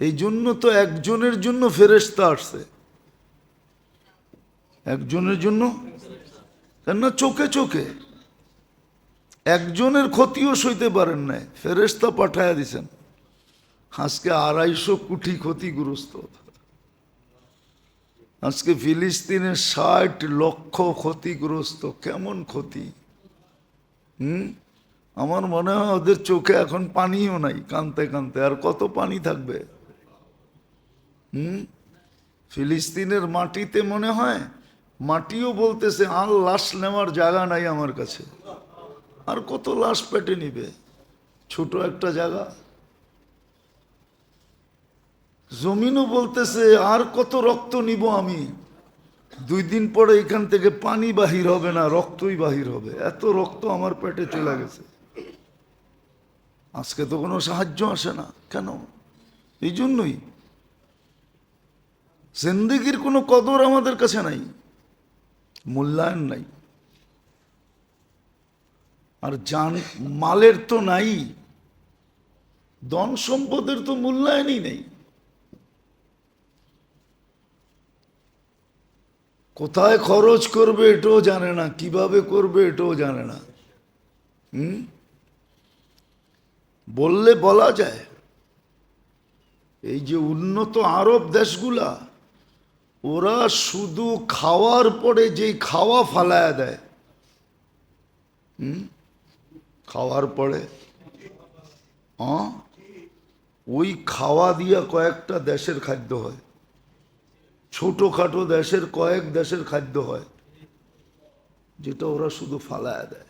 এই জন্য তো একজনের জন্য ফেরেস্তা আসছে। একজনের জন্য? কেননা চোখে চোখে। একজনের ক্ষতিও সইতে পারেন নাই। ফেরেস্তা পাঠায়া দিছেন। আজকে আড়াইশো কোটি ক্ষতিগ্রস্ত। আজকে ফিলিস্তিনের ষাট লক্ষ ক্ষতিগ্রস্ত। কেমন ক্ষতি? হুম? আমার মনে হয় ওদের চোখে এখন পানিও নাই, কানতে কানতে। আর কত পানি থাকবে? হুম? ফিলিস্তিনের মাটিতে মনে হয় মাটিও বলতেছে, আর লাশ নেওয়ার জায়গা নাই আমার কাছে। আর কত লাশ পেটে নিবে? ছোট একটা জায়গা। জমিনও বলতেছে, আর কত রক্ত নিব আমি? দুই দিন পরে এখান থেকে পানি বাহির হবে না, রক্তই বাহির হবে। এত রক্ত আমার পেটে চলে গেছে। আজকে তো কোনো সাহায্য আসে না। কেন? এই জন্যই জিন্দিগির কোনো কদর আমাদের কাছে নাই, মূল্যায়ন নাই। আর জান মালের তো নাই ধন সম্পদের তো মূল্যায়নই নেই। কোথায় খরচ করবে এটাও জানে না, কীভাবে করবে এটাও জানে না। হুম? বললে বলা যায়, এই যে উন্নত আরব দেশগুলা ওরা শুধু খাওয়ার পরে যেই খাওয়া ফালায়া দেয়। হুম? খাওয়ার পরে। ওই খাওয়া দিয়া কয়েকটা দেশের খাদ্য হয়। ছোটখাটো দেশের কয়েক দেশের খাদ্য হয়। যেটা ওরা শুধু ফালায়া দেয়।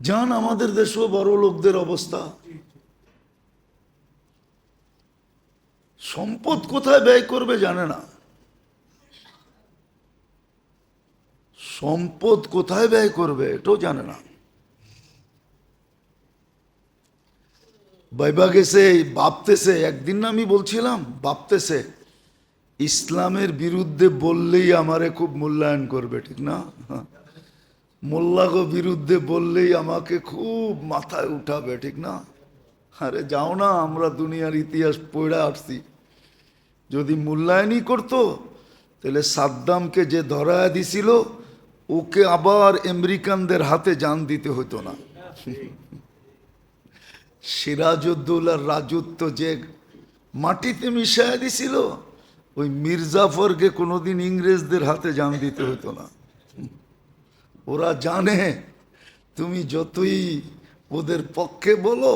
যান আমাদের দেশেও বড় লোকদের অবস্থা। সম্পদ কোথায় ব্যয় করবে জানে না। সম্পদ কোথায় ব্যয় করবে এটাও জানে না। বাইবা গেছে ভাবতেছে একদিন না আমি বলছিলাম ভাবতেছে ইসলামের বিরুদ্ধে বললেই আমারে খুব মূল্যায়ন করবে, ঠিক না? মোল্লাগো বিরুদ্ধে বললেই আমাকে খুব মাথায় উঠাবে, ঠিক না? আরে যাও না, আমরা দুনিয়ার ইতিহাস পড়ে আসছি। যদি মূল্যায়নই করতো, তাহলে সাদ্দামকে যে ধরায় দিছিল, ওকে আবার আমেরিকানদের হাতে জান দিতে হতো না। সিরাজউদ্দৌলার রাজত্ব যে মাটিতে মিশাইয়া দিছিল, ওই মির্জাফরকে কোনোদিন ইংরেজদের হাতে জান দিতে হতো না। ওরা জানে, তুমি যতই ওদের পক্ষে বলো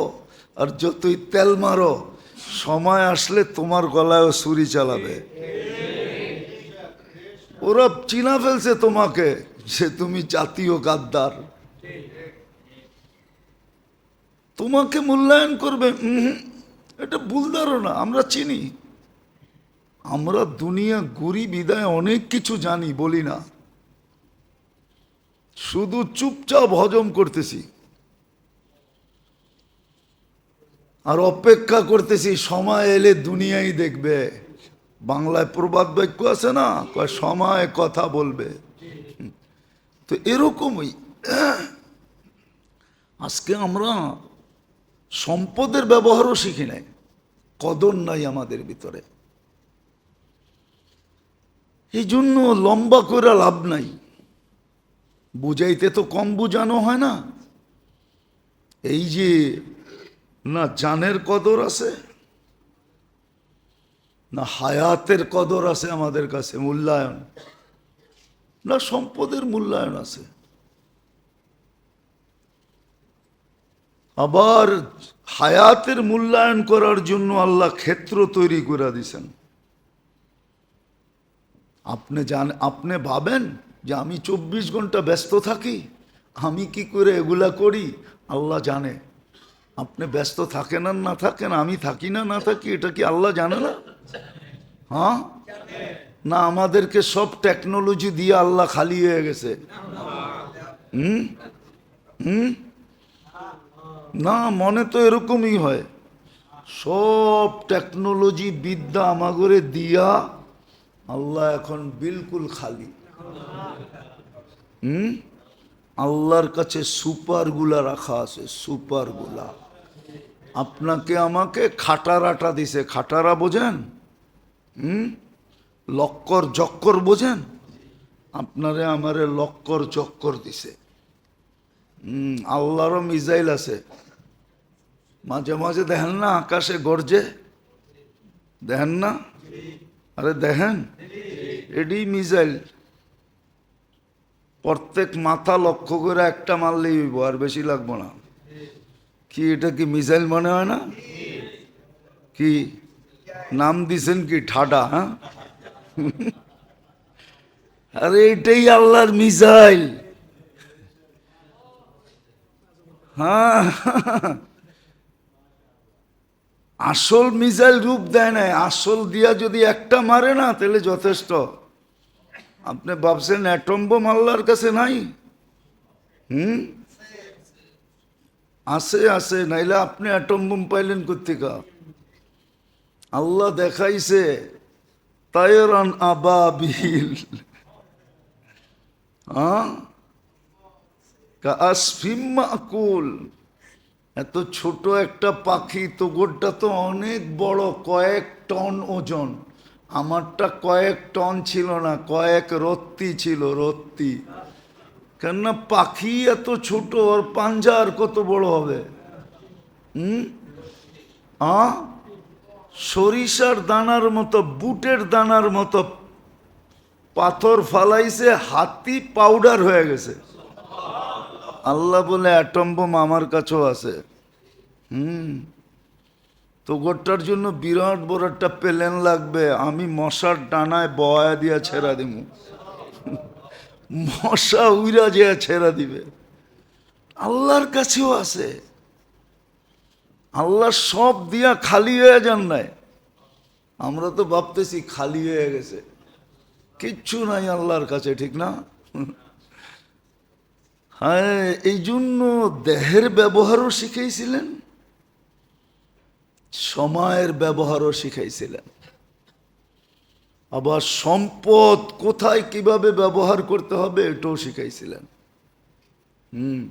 আর যতই তেল মারো সময় আসলে তোমার গলায়ও ছুরি চালাবে। ওরা চিনা ফেলছে তোমাকে যে তুমি জাতীয় গাদ্দার। তোমাকে মূল্যায়ন করবে এটা ভুল ধারণা, আমরা চিনি। আমরা দুনিয়া গুরি বিদায় অনেক কিছু জানি, বলি না। শুধু চুপচাপ হজম করতেছি। আর অপেক্ষা করতেছি, সময় এলে দুনিয়াই দেখবে। বাংলায় প্রবাদ বাক্য আছে না? কয়, সময় কথা বলবে। তো এরকমই। আজকে আমরা সম্পদের ব্যবহারও শিখি নাই। কদর নাই আমাদের ভিতরে। এই জন্য লম্বা করে লাভ নাই। বুঝাইতে তো কম বুঝানো হয় না। এই যে না জানের কদর আছে, না হায়াতের কদর আছে আমাদের কাছে, মূল্যায়ন। না সম্পদের মূল্যায়ন আছে। আবার হায়াতের মূল্যায়ন করার জন্য আল্লাহ ক্ষেত্র তৈরি করে দিছেন আপনি জান, আপনি ভাবেন যে আমি চব্বিশ ঘণ্টা ব্যস্ত থাকি, আমি কি করে এগুলা করি? আল্লাহ জানে। আপনি ব্যস্ত থাকেন আর না থাকেন, আমি থাকি না না থাকি, এটা কি আল্লাহ জানে না? হ্যাঁ? না, আমাদেরকে সব টেকনোলজি দিয়ে আল্লাহ খালি হয়ে গেছে। হুম? হুম? না, মনে তো এরকমই হয়। সব টেকনোলজি বিদ্যা আমাগরে দিয়া আল্লাহ এখন বিলকুল খালি। হুম? আল্লাহর কাছে সুপারগুলা রাখা আছে সুপারগুলা আপনাকে আমাকে খাটারাটা দিছে। খাটারা বোঝেন? হুম? লক্কর জক্কর বোঝেন? আপনারে আমারে লক্কর চক্কর দিছে। হুম, আল্লাহরও মিজাইল আছে। মাঝে মাঝে দেখেন না আকাশে গর্জে? দেখেন না? আরে দেখেন? এডি মিজাইল প্রত্যেক মাথা লক্ষ্য করে একটা মারলেই হইব, আর বেশি লাগবো না। কি এটা কি মিসাইল মনে হয় না? কি? নাম দিছেন কি ঠাডা হ্যাঁ? আরে এটাই আল্লাহর মিসাইল। হ্যাঁ। আসল মিসাইল রূপ দেয় নাই, আসল দিয়া যদি একটা মারে না, তাহলে যথেষ্ট। আপনি ভাবছেন অ্যাটম বোম আল্লাহর কাছে নাই? হুম? আছে আছে, নাইলে আপনি অ্যাটম বোম পাইলেন কোথেকা আল্লাহ দেখাইছে, তায়রান আবাবিল। হ্যাঁ? কাসফিম এত ছোট একটা পাখি, তো গোটটা তো অনেক বড়, কয়েক টন ওজন। আমারটা কয়েক টন ছিল না, কয়েক রত্তি ছিল, রত্তি। কেননা পাখি এত ছোট ওর পাঞ্জা আর কত বড় হবে? হুম? আ? সরিষার দানার মতো, বুটের দানার মতো পাথর ফালাইছে, হাতি পাউডার হয়ে গেছে। আল্লাহ বলে অ্যাটম বোম আমার কাছেও আছে। হুম? তো গোটার জন্য বিরাট বড় একটা প্লেন লাগবে। আমি মশার ডানায় বয়া দিয়া ছেড়া দিব মশা উইরা যে ছেড়া দিবে। আল্লাহর কাছেও আছে। আল্লাহ সব দিয়া খালি হয়ে যান নাই। আমরা তো ভাবতেছি খালি হয়ে গেছে। কিচ্ছু নাই আল্লাহর কাছে, ঠিক না? হ্যাঁ এই জন্য দেহের ব্যবহারও শিখাইছিলেন, সময়ের ব্যবহারও শিখাইছিলেন। আবার সম্পদ কোথায় কীভাবে ব্যবহার করতে হবে এটাও শিখাইছিলেন। হুম,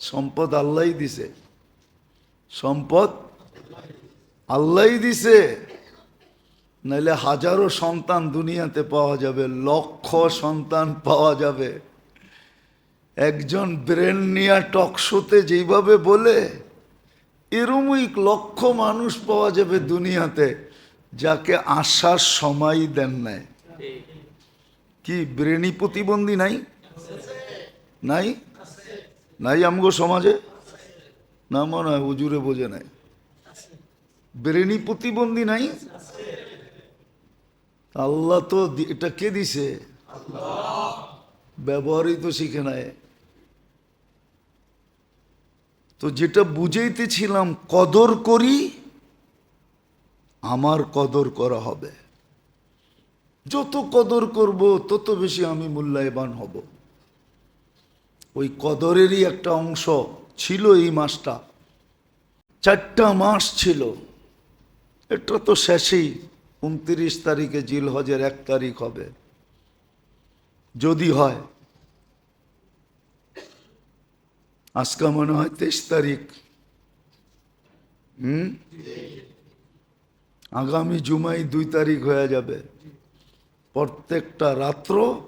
সম্পদ আল্লাহই দিছে। সম্পদ আল্লাহই দিছে। নাইলে হাজারো সন্তান দুনিয়াতে পাওয়া যাবে, লক্ষ সন্তান পাওয়া যাবে। একজন ব্রেন নিয়া টকশোতে যেইভাবে বলে, এরমই লক্ষ মানুষ পাওয়া যাবে দুনিয়াতে। যাকে আসার সময় দেন নাই। কি ব্রেনি প্রতিবন্ধী নাই? নাই? নাই আমগো সমাজে? না মনে হয় উজুরে বোঝে নাই। ব্রেনি প্রতিবন্ধী নাই? আল্লাহ তো এটা কে দিছে? ব্যবহারই তো শিখে নাই। তো যেটা বুঝাইতেছিলাম, কদর করি আমার কদর করা হবে। যত কদর করব, তত বেশি আমি মূল্যায়বান হব। ওই কদরেরই একটা অংশ ছিল এই মাসটা। চারটা মাস ছিল। এটা তো শেষেই। উনত্রিশ তারিখে জিলহজের এক তারিখ হবে। যদি হয়, আজকে মনে হয় তেইশ তারিখ। হুম? আগামী জুমাই দুই তারিখ হয়ে যাবে। প্রত্যেকটা রাত্র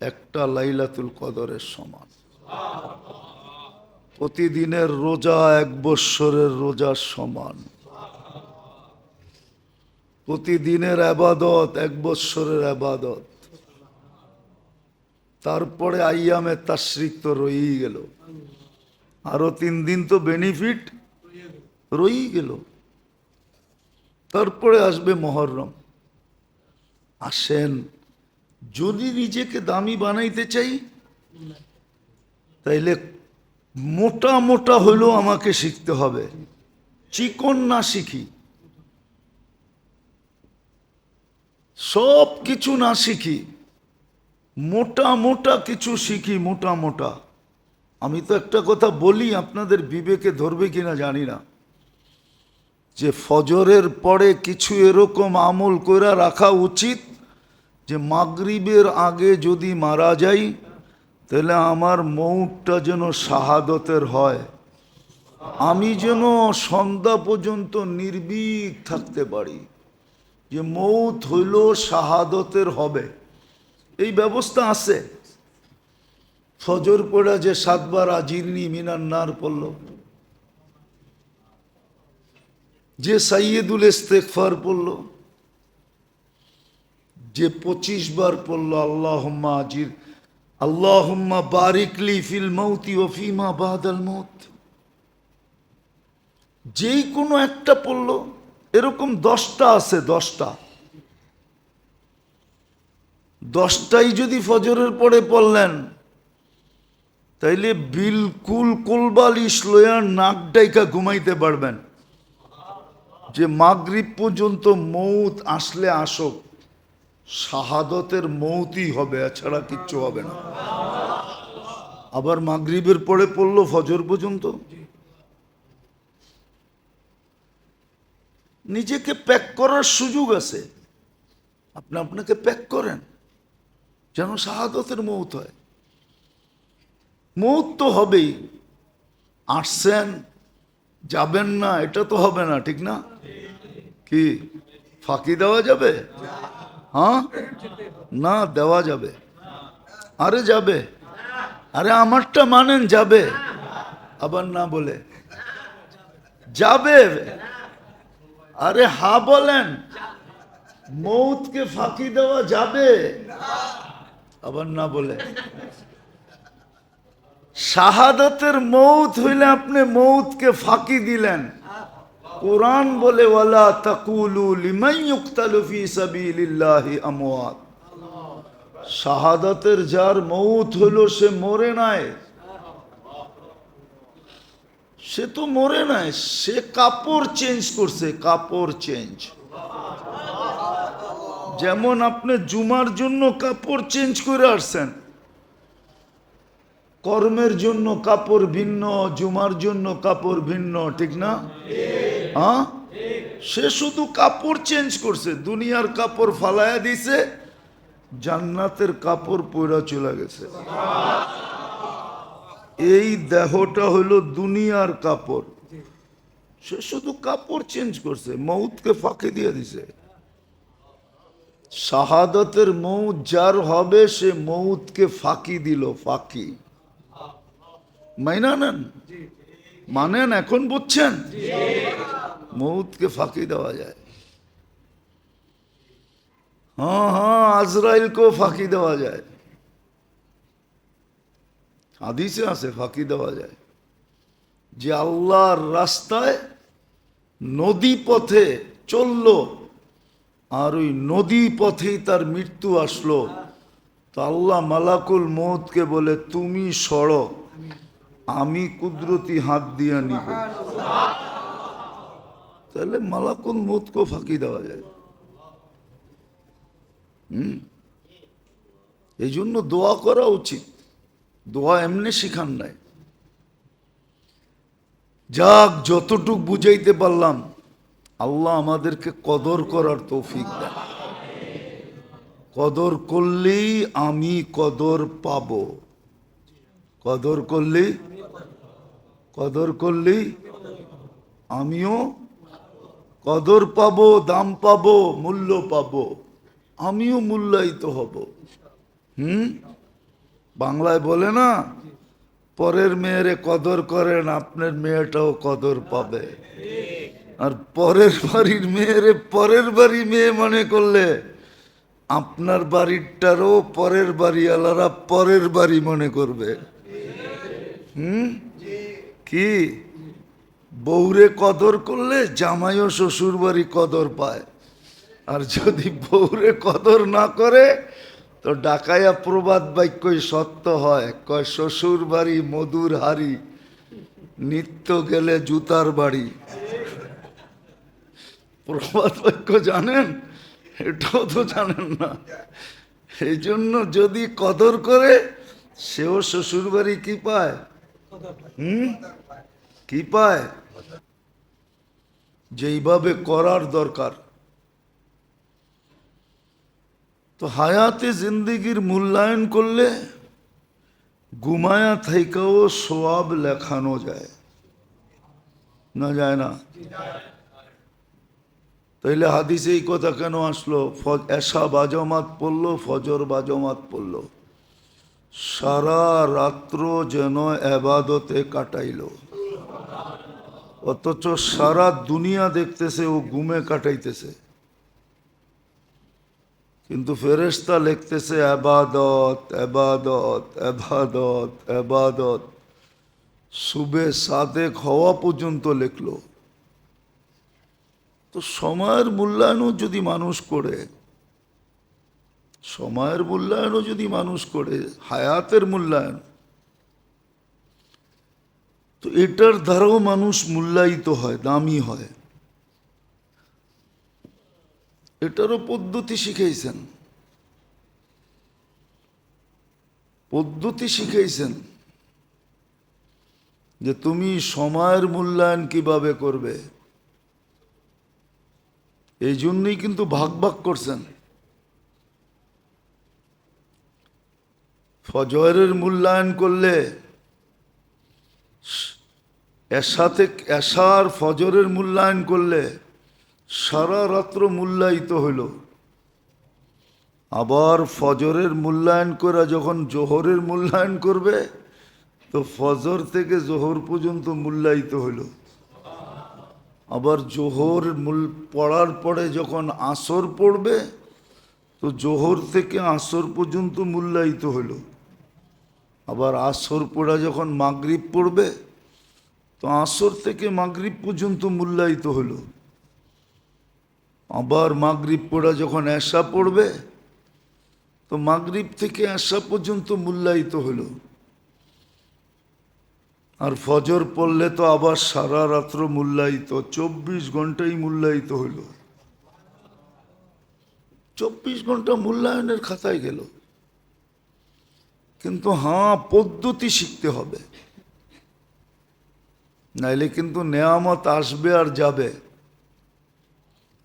একটা লাইলাতুল কদরের সমান। প্রতিদিনের রোজা এক বৎসরের রোজার সমান। প্রতিদিনের আবাদত এক বৎসরের আবাদত। তারপরে আইয়ামে তাশ্রিক তো রয়েই গেল। আরও তিন দিন তো বেনিফিট রয়েই গেল। তারপরে আসবে মহরম। আসেন, যদি নিজেকে দামি বানাইতে চাই, তাইলে মোটা মোটা হলেও আমাকে শিখতে হবে। চিকন না শিখি। সব কিছু না শিখি। মোটা মোটা কিছু শিখি, মোটা মোটা। আমি তো একটা কথা বলি, আপনাদের বিবেকে ধরবে কিনা জানি না। যে ফজরের পরে কিছু এরকম আমল করে রাখা উচিত যে মাগরিবের আগে যদি মারা যাই, তাহলে আমার মৌটটা যেন শাহাদতের হয়। আমি যেন সন্ধ্যা পর্যন্ত নির্ভীক থাকতে পারি যে মৌত হইল শাহাদতের হবে। এই ব্যবস্থা আছে। ফজর পড়া যে সাতবার আজিরনি মিনার নার পড়ল। যে সাইয়েদুল ইস্তেকফার পড়ল, যে পঁচিশ বার পড়ল আল্লাহ আজির, আল্লাহম্মা বারিকলি ফিল মৌতি ও ফিমা বাদাল মৌত যেই কোনো একটা পড়ল, এরকম দশটা আছে, দশটা। দশটাই যদি ফজরের পরে পড়লেন, তাইলে বিলকুল কোলবালিশ লয়ার নাক ডাইকা ঘুমাইতে পারবেন। যে মাগরিব পর্যন্ত মৌত আসলে আসুক, শাহাদতের মৌতই হবে, এছাড়া কিচ্ছু হবে না। আবার মাগরিবের পরে পড়ল ফজর পর্যন্ত? নিজেকে প্যাক করার সুযোগ আছে। আপনি আপনাকে প্যাক করেন, যেন শাহাদতের মৌত হয়। মৌত তো হবেই। আসছেন যাবেন না, এটা তো হবে না, ঠিক না? কি, ফাঁকি দেওয়া যাবে? হ্যাঁ? না, দেওয়া যাবে। আরে যাবে। আরে আমারটা মানেন যাবে। আবার না বলে। যাবে। আরে হা বলেন। মৌতকে ফাঁকি দেওয়া যাবে। আবার না বলে। শাহাদাতের মৌত হইলে আপনি মৌতকে ফাঁকি দিলেন। কোরআন বলে তাকুলু আমওয়াত। শাহাদাতের যার মৌত হইল, সে মরে নাই। সে তো মরে নাই, সে কাপড় চেঞ্জ করছে, কাপড় চেঞ্জ। যেমন আপনি জুমার জন্য কাপড় চেঞ্জ করে আসছেন কর্মের জন্য কাপড় ভিন্ন, জুমার জন্য কাপড় ভিন্ন, ঠিক না? হ্যাঁ? সে শুধু কাপড় চেঞ্জ করছে, দুনিয়ার কাপড় ফালায়া দিছে, জান্নাতের কাপড় পয়রা চলে গেছে। এই দেহটা হলো দুনিয়ার কাপড়। সে শুধু কাপড় চেঞ্জ করছে মৌতকে ফাঁকি দিয়ে দিছে। শাহাদতের মৌত যার হবে, সে মৌতকে ফাঁকি দিল, ফাঁকি। মাইনা নেন মানেন এখন বুঝছেন? মৌতকে ফাঁকি দেওয়া যায়। হ্যাঁ হ্যাঁ আজরাইলকেও ফাঁকি দেওয়া যায়। হাদিসে আছে ফাঁকি দেওয়া যায়। যে আল্লাহর রাস্তায় নদী পথে চলল আর ওই নদী পথেই তার মৃত্যু আসলো। তো আল্লাহ মালাকুল মৌতকে বলে তুমি সড়ো আমি কুদরতি হাত দিয়ে নিব। তাহলে মালাকুল মৌতকেও ফাঁকি দেওয়া যায়। হুম? এই জন্য দোয়া করা উচিত। দোয়া এমনি শিখান নাই। যাক, যতটুক বুঝাইতে পারলাম, আল্লাহ আমাদেরকে কদর করার তৌফিক দেন। কদর করলেই আমি কদর পাব। কদর করলেই কদর করলেই আমিও কদর পাবো, দাম পাবো, মূল্য পাবো, আমিও মূল্যায়িত হব। হুম? বাংলায় বলে না, পরের মেয়েরে কদর করেন, আপনার মেয়েটাও কদর পাবে। আর পরের বাড়ির মেয়েরে পরের বাড়ি মেয়ে মনে করলে, আপনার বাড়িরটারও পরের বাড়িওয়ালারা পরের বাড়ি মনে করবে। হুম? কি? বউরে কদর করলে জামাইও শ্বশুর বাড়ি কদর পায়। আর যদি বউরে কদর না করে, তো ডাকায়া প্রবাদ বাক্যই সত্য হয়। কয় শ্বশুর বাড়ি মধুর হাড়ি, নিত্য গেলে জুতার বাড়ি। প্রবাদ বাক্য জানেন? এটাও তো জানেন না। এই জন্য যদি কদর করে, সেও শ্বশুর বাড়ি কি পায়? হুম? কি পায়? যেইভাবে করার দরকার। তো হায়াতে জিন্দিগির মূল্যায়ন করলে গুমায়া থাইকাও সোয়াব লেখানো যায়। না যায় না? তাইলে হাদিসে এই কথা কেন আসলো? এশা বাজমাত পড়ল, ফজর বাজমাত পড়ল। সারা রাত্র যেন এবাদতে কাটাইল। অথচ সারা দুনিয়া দেখতেছে ও গুমে কাটাইতেছে। কিন্তু ফেরেশতা লিখতেছে আবাদত আবাদত আবাদত আবাদত সুবে সাদেক হওয়া পর্যন্ত লিখলো। তো সময়ের মূল্যায়নও যদি মানুষ করে সময়ের মূল্যায়নও যদি মানুষ করে, হায়াতের মূল্যায়ন, তো এটার দ্বারাও মানুষ মূল্যায়িত হয়, দামি হয়। এটারও পদ্ধতি শিখেছেন পদ্ধতি শিখাইছেন যে তুমি সময়ের মূল্যায়ন কীভাবে করবে, এই জন্যই কিন্তু ভাগ ভাগ করছেন। ফজরের মূল্যায়ন করলে এসাতে এশার ফজরের মূল্যায়ন করলে সারা রাত্র মূল্যায়িত হইল। আবার ফজরের মূল্যায়ন করে যখন জোহরের মূল্যায়ন করবে, তো ফজর থেকে জোহর পর্যন্ত মূল্যায়িত হইল। আবার জোহর মূল, পড়ার পরে যখন আসর পড়বে, তো জোহর থেকে আসর পর্যন্ত মূল্যায়িত হইল। আবার আসর পড়া যখন মাগরিব পড়বে, তো আসর থেকে মাগরিব পর্যন্ত মূল্যায়িত হলো। আবার মাগরিব পড়া যখন এসা পড়বে, তো মাগরিব থেকে এসা পর্যন্ত মূল্যায়িত হলো। আর ফজর পড়লে তো আবার সারা রাত্র মূল্যায়িত, চব্বিশ ঘন্টাই মূল্যায়িত হইল চব্বিশ ঘণ্টা মূল্যায়নের খাতায় গেল। কিন্তু হ্যাঁ পদ্ধতি শিখতে হবে। নাইলে কিন্তু নেয়ামত আসবে আর যাবে।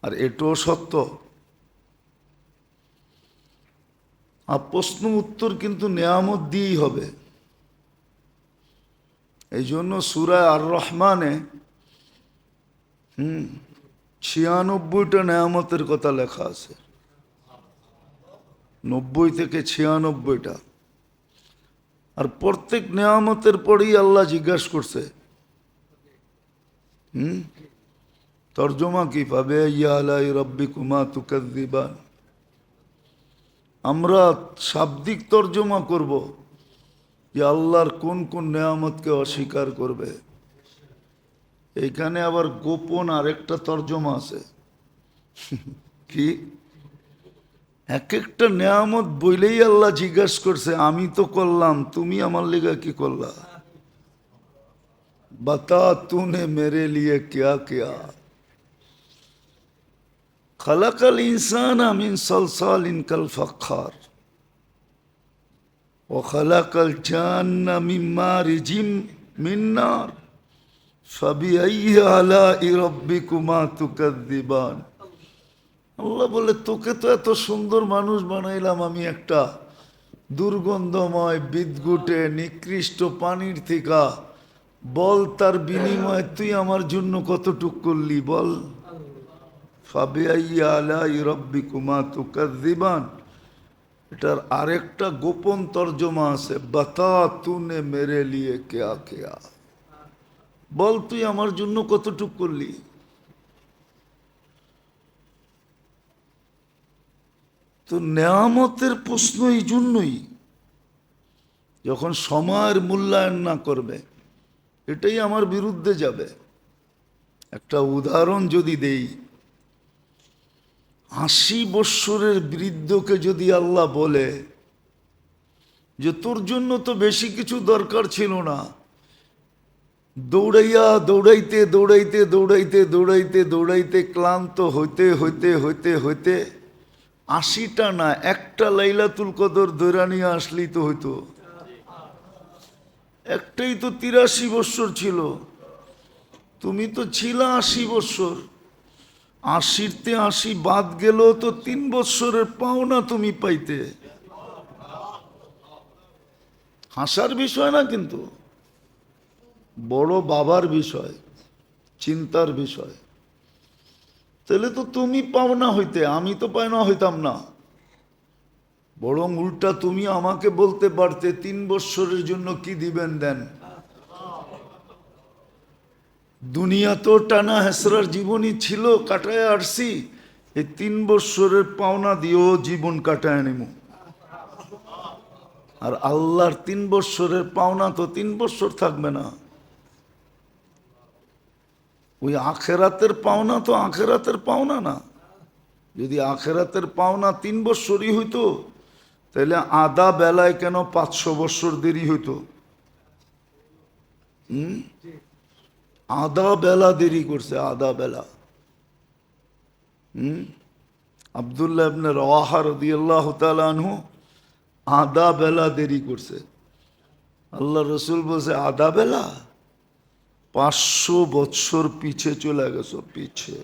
আর এটাও সত্য। আর প্রশ্ন উত্তর কিন্তু নেয়ামত দিয়েই হবে। এই জন্য সুরায় আর রহমানে হুম, ছিয়ানব্বইটা নেয়ামতের কথা লেখা আছে। নব্বই থেকে ছিয়ানব্বইটা। আর প্রত্যেক নেয়ামতের পরেই আল্লাহ জিজ্ঞাসা করছে। হুম? তর্জমা কি পাবে? ইয়ালাই রব্বি কুমা আমরা শাব্দিক তর্জমা করব যে আল্লাহর কোন কোন নেয়ামতকে অস্বীকার করবে। এইখানে আবার গোপন আরেকটা তর্জমা আছে। কি? এক একটা নেয়ামত বইলেই আল্লাহ জিজ্ঞাস করছে, আমি তো করলাম, তুমি আমার লেগে কি করলা? বাতা তুনে মেরে লিয়ে কিয়া কিয়া। খালাকাল ইনসান আমিন সলসল ইনকাল ফখার ও খালাকাল জান মিম্মা রিজিম মিন্নার ফাবি আইয়া আলা আল্লাহ বলে, তোকে তো এত সুন্দর মানুষ বানাইলাম আমি একটা দুর্গন্ধময় বিদগুটে নিকৃষ্ট পানির থেকে। বল তার বিনিময়ে তুই আমার জন্য কতটুক করলি, বল। এটার আরেকটা গোপন তর্জমা আছে, বাতা তুনে মেরে লিয়ে কেয়া কেয়া। বল, তুই আমার জন্য কতটুক করলি? তো নেয়ামতের প্রশ্ন এই জন্যই যখন সময়ের মূল্যায়ন না করবে, এটাই আমার বিরুদ্ধে যাবে। একটা উদাহরণ যদি দেই, আশি বৎসরের বৃদ্ধকে যদি আল্লাহ বলে যে, তোর জন্য তো বেশি কিছু দরকার ছিল না। দৌড়াইয়া, দৌড়াইতে দৌড়াইতে দৌড়াইতে দৌড়াইতে দৌড়াইতে ক্লান্ত হইতে হইতে হইতে হইতে আশিটা না, একটা লাইলাতুল কদর দৈরা নিয়ে আসলেই তো হইতো। একটাই তো তিরাশি বৎসর ছিল। তুমি তো ছিল আশি বৎসর। আশিরতে আশি বাদ গেল তো তিন বৎসরের পাওনা তুমি পাইতে। হাসার বিষয় না কিন্তু। বড় বাবার বিষয়, চিন্তার বিষয়। তাহলে তো তুমি পাও না হইতে, আমি তো পাই না হইতাম না। বরং উল্টা তুমি আমাকে বলতে পারতে, তিন বৎসরের জন্য কি দিবেন দেন? দুনিয়া তো টানা হেসরার জীবনই ছিল, কাটায় আসছি এই তিন বৎসরের পাওনা দিয়েও জীবন কাটায় নিমু। আর আল্লাহর তিন বৎসরের পাওনা তো তিন বৎসর থাকবে না। ওই আখেরাতের পাওনা তো আখেরাতের পাওনা না। যদি আখেরাতের পাওনা তিন বৎসরই হইতো, তাহলে আধা বেলায় কেন পাঁচশো বৎসর দেরি হইতো? হুম? আধা বেলা দেরি করছে, আধা বেলা। হুম? আবদুল্লাহ ইবনে রওয়াহা রাদিয়াল্লাহু তাআলা আনহু আধা বেলা দেরি করছে। আল্লাহ রসুল বলছে, আধা বেলা? পাঁচশো বৎসর পিছে চলে গেছো, পিছে।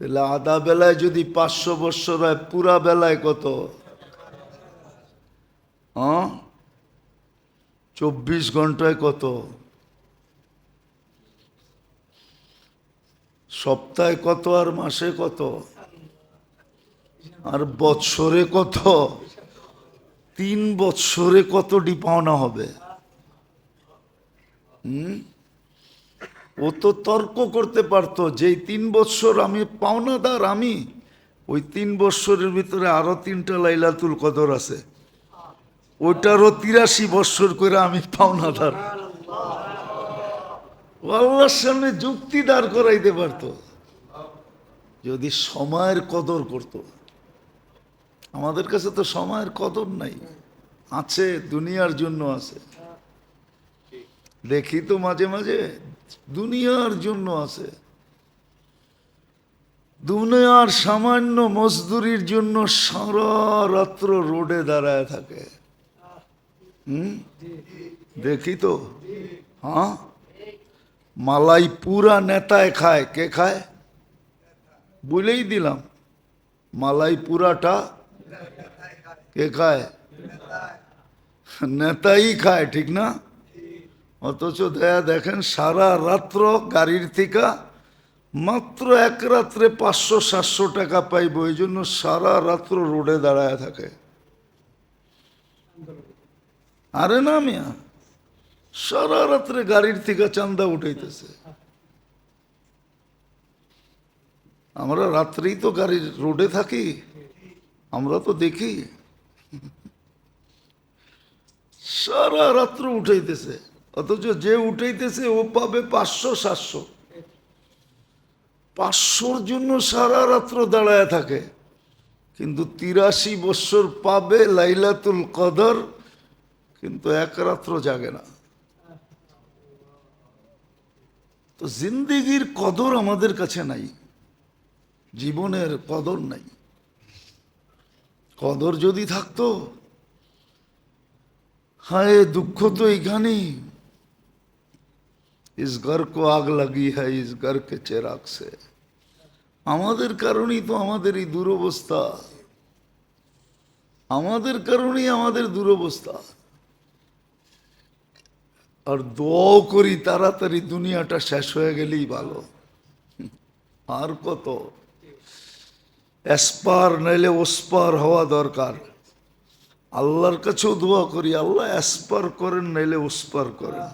তাহলে আধা বেলায় যদি পাঁচশো বৎসর হয়, পুরা বেলায় কত? চব্বিশ ঘন্টায় কত? সপ্তাহে কত আর মাসে কত? আর বৎসরে কত? তিন বৎসরে কতটি পাওনা হবে? হুম? ও তো তর্ক করতে পারতো যে তিন বৎসর আমি, পাওনাদার আমি, ওই তিন বৎসরের ভিতরে আরও তিনটা লাইলাতুল কদর আছে। ওইটারও তিরাশি বৎসর করে আমি পাওনাদার। ও আল্লাহর সামনে যুক্তি দাঁড় করাইতে পারতো। যদি সময়ের কদর করত। আমাদের কাছে তো সময়ের কদর নাই। আছে, দুনিয়ার জন্য আছে। দেখি তো মাঝে মাঝে দুনিয়ার জন্য আছে। দুনিয়ার সামান্য মজদুরির জন্য সারা রাত্র রোডে দাঁড়ায় থাকে। হুম? দেখি তো। হ্যাঁ? মালাই পুরা নেতায় খায়। কে খায়? বলেই দিলাম। মালাই পুরাটা কে খায়? নেতাই খায়, ঠিক না? অথচ দেয়া দেখেন, সারা রাত্র গাড়ির থেকে, মাত্র এক রাত্রে পাঁচশো, সাতশো টাকা পাইব, এই জন্য সারা রাত্র রোডে দাঁড়ায় থাকে। আরে না মিয়া, সারা রাত্রে গাড়ির থেকে চান্দা উঠাইতেছে। আমরা রাত্রেই তো গাড়ির রোডে থাকি, আমরা তো দেখি। সারা রাত্র উঠাইতেছে। অথচ যে উঠাইতেছে ও পাবে পাঁচশো, সাতশো। পাঁচশোর জন্য সারা রাত্র দাঁড়ায় থাকে। কিন্তু তিরাশি বৎসর পাবে লাইলাতুল কদর, কিন্তু এক রাত্র জাগে না। তো জিন্দিগির কদর আমাদের কাছে নাই, জীবনের কদর নাই। কদর যদি থাকতো, হায় দুঃখ তো এখানেই ইস ঘর কো আগ লাগি হ্যাঁ ইস ঘর কে চেরাগ সে আমাদের কারণেই তো আমাদের এই দুরবস্থা আমাদের কারণেই আমাদের দুরবস্থা আর দোয়াও করি তাড়াতাড়ি দুনিয়াটা শেষ হয়ে গেলেই ভালো আর কত এসপার নাইলে ওসপার হওয়া দরকার আল্লাহর কাছেও দোয়া করি আল্লাহ এসপার করেন নাইলে ওসপার করেন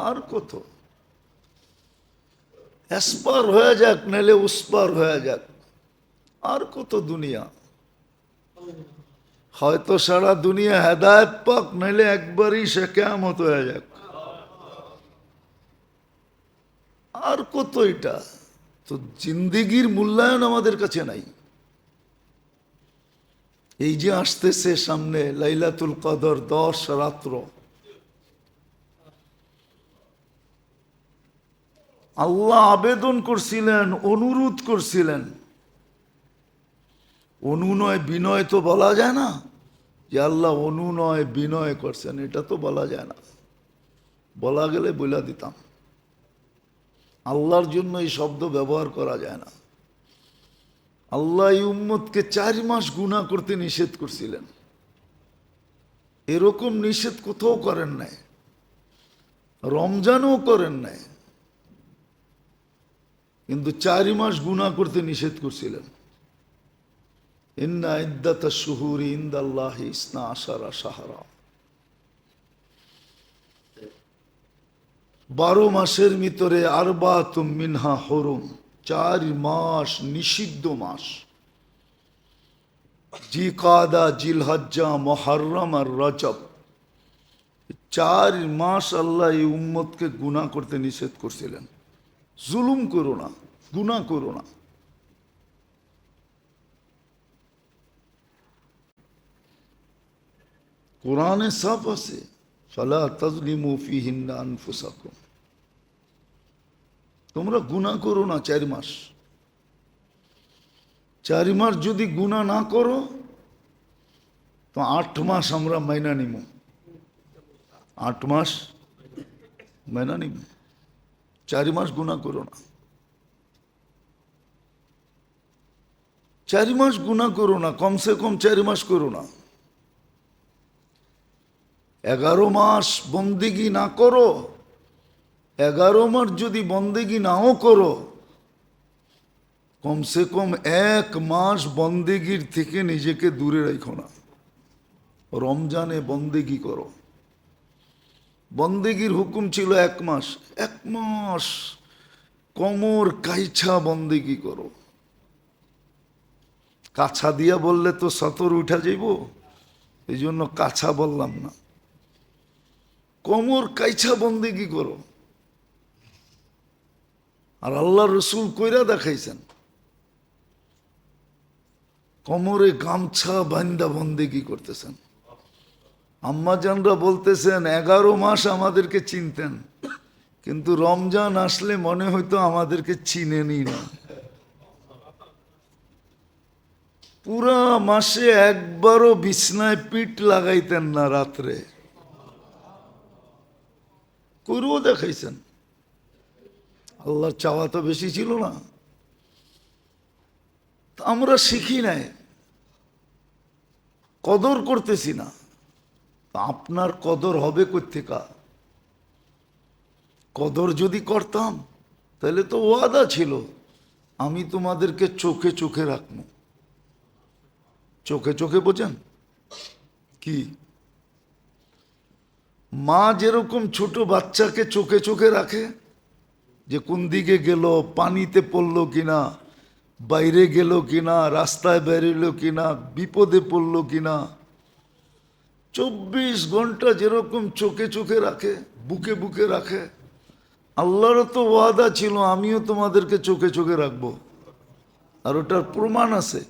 আর কত এসপার হয়ে যাক নাইলে উসপার হয়ে যাক। আর কত দুনিয়া? হয়তো সারা দুনিয়া হেদায়ত পাক নাইলে একবারই সে কেমত হয়ে যাক। আর কত এটা? তো জিন্দিগির মূল্যায়ন আমাদের কাছে নাই। এই যে আসতেছে সামনে লাইলাতুল কদর দশ রাত্র আল্লাহ আবেদন করছিলেন, অনুরোধ করছিলেন। অনুনয় বিনয় তো বলা যায় না। যে আল্লাহ অনুনয় বিনয় করছেন, এটা তো বলা যায় না। বলা গেলে বলে দিতাম। আল্লাহর জন্য এই শব্দ ব্যবহার করা যায় না। আল্লাহ উম্মতকে চার মাস গুণা করতে নিষেধ করছিলেন। এরকম নিষেধ কোথাও করেন নাই। রমজানও করেন নাই। কিন্তু চারি মাস গুণা করতে নিষেধ করছিলেন। ইন্না ইদ্দাত শুহুরি ইন্দাল্লাহি ইসনা আশারা সাহারা বারো মাসের ভিতরে আরবা মিনহা হরুম চার মাস নিষিদ্ধ মাস। জি কাদা জিলহজ্জা মহারম আর রজব। চার মাস আল্লাহ এই উম্মতকে গুণা করতে নিষেধ করছিলেন। জুলুম করো না গুণা করো না। কোরআনে সব আছে, ফালা তাজলিমু ফিহিন্না আনফুসাকুম। তোমরা গুণা করো না চার মাস। চার মাস যদি গুণা না করো, তো আট মাস আমরা মাইনা নিব আট মাস মাইনা নিব চারি মাস গুণা করো না। চারি মাস গুণা করো না, কমসে কম চারি মাস করো না। এগারো মাস বন্দিগি না করো, এগারো মাস যদি বন্দেগি নাও করো, কমসে কম এক মাস বন্দেগির থেকে নিজেকে দূরে রেখো না। রমজানে বন্দেগি করো। বন্দেগির হুকুম ছিল এক মাস। এক মাস কমর কাইছা বন্দেগি করো। কাছা দিয়া বললে তো সতর উঠা যাইব এই জন্য কাছা বললাম না। কমর কাইছা বন্দেগি করো। আর আল্লাহ রসুল কইরা দেখাইছেন, কমরে গামছা বান্দা বন্দেগি করতেছেন। আম্মাজানরা বলতেছেন, এগারো মাস আমাদেরকে চিনতেন, কিন্তু রমজান আসলে মনে হইতো আমাদেরকে চিনেনি না। পুরা মাসে একবারও বিছনায় পিঠ লাগাইতেন না রাত্রে। করেও দেখাইছেন। আল্লাহর চাওয়া তো বেশি ছিল না। আমরা শিখি নাই। কদর করতেছি না। আপনার কদর হবে কোথেকা কদর যদি করতাম, তাহলে তো ওয়াদা ছিল, আমি তোমাদেরকে চোখে চোখে রাখব। চোখে চোখে বোঝেন? কি? মা যেরকম ছোট বাচ্চাকে চোখে চোখে রাখে, যে কোন দিকে গেল, পানিতে পড়ল কিনা, বাইরে গেল কিনা, রাস্তায় বেরোলো কিনা, বিপদে পড়ল কিনা চব্বিশ ঘণ্টা যেরকম চোখে চোখে রাখে, বুকে বুকে রাখে, আল্লাহরও তো ওয়াদা ছিল, আমিও তোমাদেরকে চোখে চোখে রাখব। আর ওটার প্রমাণ আছে।